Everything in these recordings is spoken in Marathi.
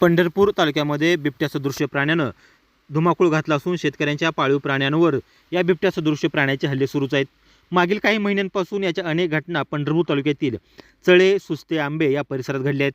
पंढरपूर तालुक्यामध्ये बिबट्या सदृश्य प्राण्यानं धुमाकूळ घातला असून शेतकऱ्यांच्या पाळीव प्राण्यांवर या बिबट्या सदृश्य प्राण्याचे हल्ले सुरूच आहेत. मागील काही महिन्यांपासून याच्या अनेक घटना पंढरपूर तालुक्यातील चळे सुस्ते आंबे या परिसरात घडल्या आहेत.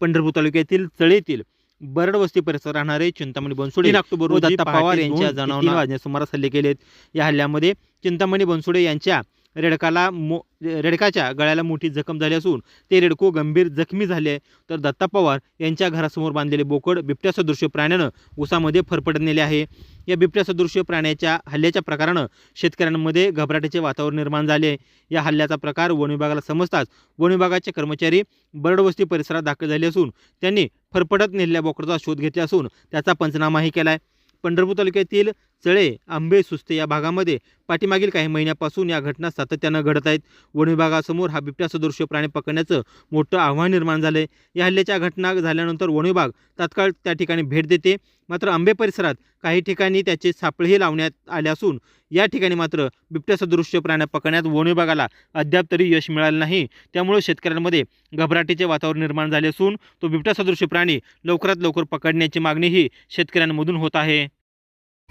पंढरपूर तालुक्यातील चळेतील बरड वस्ती परिसरात राहणारे चिंतामणी बनसोडे ऑक्टोबर पवार यांच्या जनावरांना वाजण्या सुमारास हल्ले केलेत. या हल्ल्यामध्ये चिंतामणी बनसोडे यांच्या रेडकाला मो रेडकाच्या गळ्याला मोठी जखम झाली असून ते रेडको गंभीर जखमी झाले तर दत्ता पवार यांच्या घरासमोर बांधलेले बोकड बिबट्या सदृश्य प्राण्यानं उसामध्ये फरफटत नेले आहे. या बिबट्या सदृश्य प्राण्याच्या हल्ल्याच्या प्रकारानं शेतकऱ्यांमध्ये घबराटीचे वातावरण निर्माण झाले या हल्ल्याचा प्रकार वन विभागाला समजताच वन विभागाचे कर्मचारी बरडवस्ती परिसरात दाखल झाले असून त्यांनी फरफटत नेलेल्या बोकडाचा शोध घेतला असून त्याचा पंचनामाही केला आहे. पंढरपूर तालुक्यातील चळे आंबे सुस्ते या भागामध्ये पाठीमागील काही महिन्यापासून या घटना सातत्यानं घडत आहेत. वन विभागासमोर हा बिबट्या सदृश्य प्राणी पकडण्याचं मोठं आव्हान निर्माण झालं आहे या हल्ल्याच्या घटना झाल्यानंतर वन विभाग तात्काळ त्या ठिकाणी भेट देते. मात्र आंबे परिसरात काही ठिकाणी त्याचे सापळेही लावण्यात आले असून या ठिकाणी मात्र बिबट्या सदृश्य प्राण्या पकडण्यात वन विभागाला अद्याप तरी यश मिळालं नाही. त्यामुळे शेतकऱ्यांमध्ये घबराटीचे वातावरण निर्माण झाले असून तो बिबट्या सदृश्य प्राणी लवकरात लवकर पकडण्याची मागणीही शेतकऱ्यांमधून होत आहे.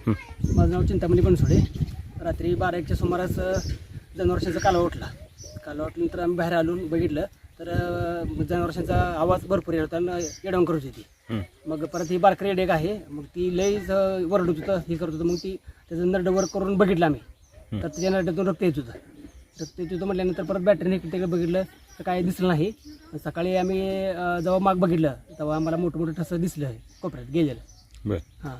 माझं नाव चिंतामणी बनसोडे. रात्री बारा एकच्या सुमारास अ, जनावरशांचा कालवा उठला. कालवा उठल्यानंतर आम्ही बाहेर आलो बघितलं. तर अ, जनावरशांचा आवाज भरपूर येत होता आणि येडवण करत होती. मग परत ही बारकरी एक आहे. मग ती लईच वरडत होतं हे करत होतं. मग ती त्याचं नरड वर करून बघितलं आम्ही. तर त्याच्या नरड्यातून रक्त येत होतं. रक्त येत होतं म्हटल्यानंतर परत बॅटरीने इकडे तिकडे बघितलं तर काही दिसलं नाही. सकाळी आम्ही जेव्हा माग बघितलं तेव्हा आम्हाला मोठं मोठं ठसं दिसलं कोपऱ्यात गेलेलं. हां.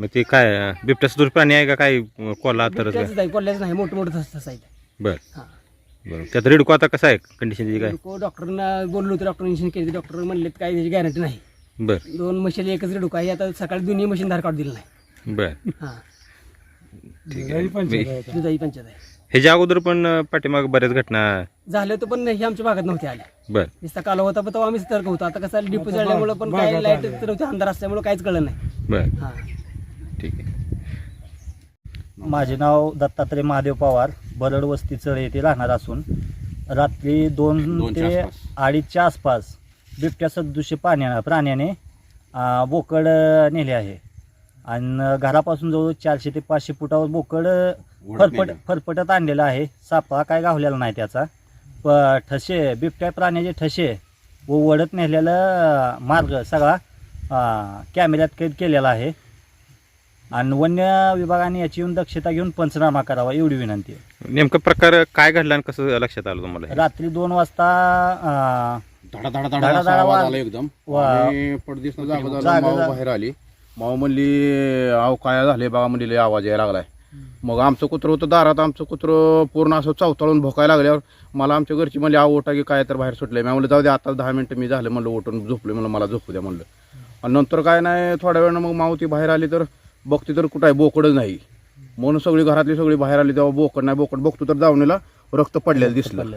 मग ते काय बिबट्या सदृश्य प्राणी आहे का काय कोला तर आहे? कोल्ह्याचं नाही मोठं मोठं ठसायचं बरं. हां. बरं. त्यात रेडको आता कसं आहे कंडिशन त्याची काय? रेडको डॉक्टरना बोललो होतो डॉक्टर इंजेक्शन केली डॉक्टर म्हणले काय त्याची गॅरंटी नाही. बरं. दोन मशीन एकच रेडको आहे. आता सकाळी दोन्ही मशीन धार काढून दिलं नाही. बरं. हां. ठीक आहे. मी- दुधाई पंचायत आहे. ह्याच्या अगोदर पण पाठीमाग बऱ्याच घटना झालं तर पण हे आमच्या भागात नव्हते आले बरं. नुसता काला होता पण तेव्हा आम्ही सतर्क होतो. आता कसं डिपो जळल्यामुळे पण काय लाइट नव्हते अंधार असल्यामुळे काहीच कळलं नाही. बरं. हां. ठीक आहे. माझे नाव दत्तात्रय महादेव पवार. बरड वस्ती चळे येथे राहणार असून रात्री दोन ते अडीचच्या आसपास बिबट्या सदृश्य पाण्या प्राण्याने बोकड नेले आहे. आणि घरापासून जवळ चारशे ते पाचशे फुटावर बोकड फरफट फरफटत आणलेला आहे. सापळा काय गावलेला नाही त्याचा. प ठसे बिबट्या प्राण्याचे ठसे व वडत नेलेला मार्ग सगळा कॅमेऱ्यात कैद केलेला आहे. आणि वन्य विभागाने याची येऊन दक्षता घेऊन पंचनामा करावा एवढी विनंती आहे. नेमकं प्रकार काय घडला आणि कसं लक्षात आलं तुम्हाला हे? रात्री दोन वाजता अं, धडा धडा धडा धडा असा धडा आवाज वा- आला एकदम. वा- आणि पडदिसनं जागा झालं जागा माऊ झालं. बाहेर आली. माऊ म्हणली आव काय झाले बाबा म्हणली लय आवाज यायला लागलाय. मग आमचं कुत्र होतं दारात आमचं कुत्र पूर्ण असं चवताळून भोकायला लागल्यावर मला आमच्या घरची म्हणली आव ओटा की काय तर बाहेर सुटले मी म्हणलं जाऊ दे आता दहा मिनिटं मी झालं म्हणलं उठून झोपले म्हणलं मला झोपू द्या म्हणलं. आणि नंतर काय नाही थोड्या वेळानं मग माऊ ती बाहेर आली तर बघते तर कुठं आहे बोकडच नाही. म्हणून सगळी घरातली सगळी बाहेर आली तेव्हा बोकड नाही बोकड बघतो तर दावणीला रक्त पडलेलं दिसलं.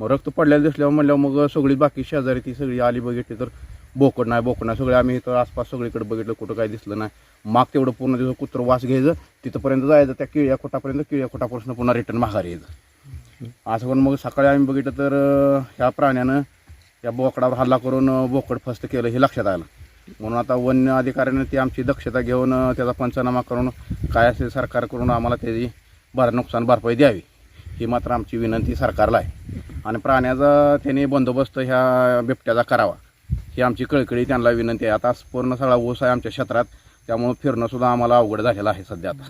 मग रक्त पडलेलं दिसल्यावर म्हणल्यावर मग सगळी बाकी शेजारी ती सगळी आली बघितली तर बोकड नाही बोकड नाही. सगळे आम्ही इथं आसपास सगळीकडे बघितलं कुठं काय दिसलं नाही. माग तेवढं पूर्ण तिथं कुत्र वास घ्यायचं तिथंपर्यंत जायचं त्या किळ्या खोटापर्यंत किळ्या खोटापासून पुन्हा रिटर्न माघारी यायचं. असं करून मग सकाळी आम्ही बघितलं तर ह्या प्राण्यानं या बोकडावर हल्ला करून बोकड फस्त केलं हे लक्षात आलं. म्हणून आता वन्य अधिकाऱ्याने ती आमची दक्षता घेऊन त्याचा पंचनामा करून काय असेल सरकारकडून आम्हाला त्याची भर नुकसान भरपाई द्यावी. ही मात्र आमची विनंती सरकारला आहे. आणि प्राण्याचा त्यांनी बंदोबस्त ह्या बिबट्याचा करावा. ही आमची कळकळी त्यांना विनंती आहे. आता पूर्ण सगळा ऊस आहे आमच्या क्षेत्रात. त्यामुळं फिरणंसुद्धा आम्हाला अवघड झालेलं आहे सध्या आता.